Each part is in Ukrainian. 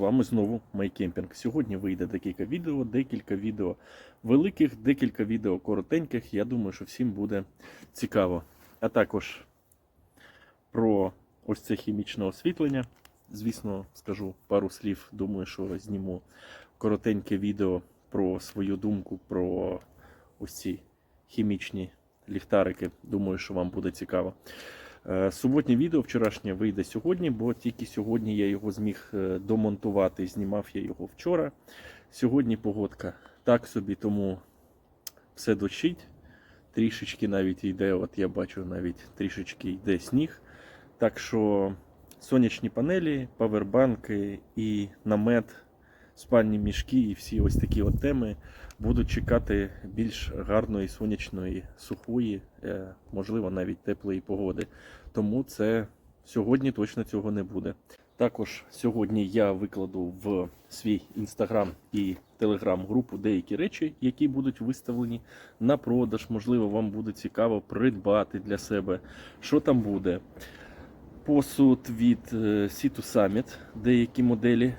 вами знову Майкемпінг. Сьогодні вийде декілька відео, декілька відео великих, декілька відео коротеньких. Я думаю, що всім буде цікаво. А також про ось це хімічне освітлення. Звісно, скажу пару слів. Думаю, що зніму коротеньке відео про свою думку про ось ці хімічні ліхтарики. Думаю, що вам буде цікаво. Е, Суботнє відео вчорашнє вийде сьогодні, бо тільки сьогодні я його зміг е, домонтувати. Знімав я його вчора. Сьогодні погодка так собі, тому все дощить. Трішечки навіть йде, от я бачу, навіть трішечки йде сніг. Так що сонячні панелі, павербанки і намет, спальні мішки і всі ось такі от теми будуть чекати більш гарної сонячної, сухої, е, можливо, навіть теплої погоди. Тому це сьогодні точно цього не буде. Також сьогодні я викладу в свій інстаграм і телеграм-групу деякі речі, які будуть виставлені на продаж. Можливо, вам буде цікаво придбати для себе. Що там буде? Посуд від е, Situ Summit, деякі моделі.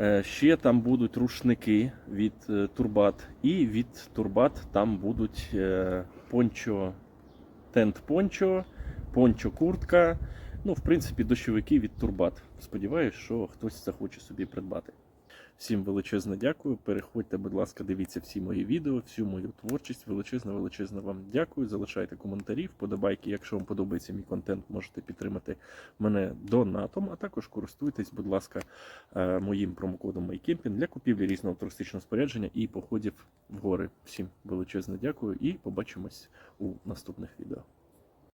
Е, Ще там будуть рушники від е, Турбат. І від Турбат там будуть е, пончо, тент пончо, пончо куртка. Ну, в принципі, дощовики від Турбат. Сподіваюсь, що хтось захоче собі придбати. Всім величезне дякую. Переходьте, будь ласка, дивіться всі мої відео, всю мою творчість. Величезне, величезне вам дякую. Залишайте коментарі, вподобайки. Якщо вам подобається мій контент, можете підтримати мене донатом, а також користуйтесь, будь ласка, е, моїм промокодом MyCamping для купівлі різного туристичного спорядження і походів в гори. Всім величезне дякую і побачимось у наступних відео.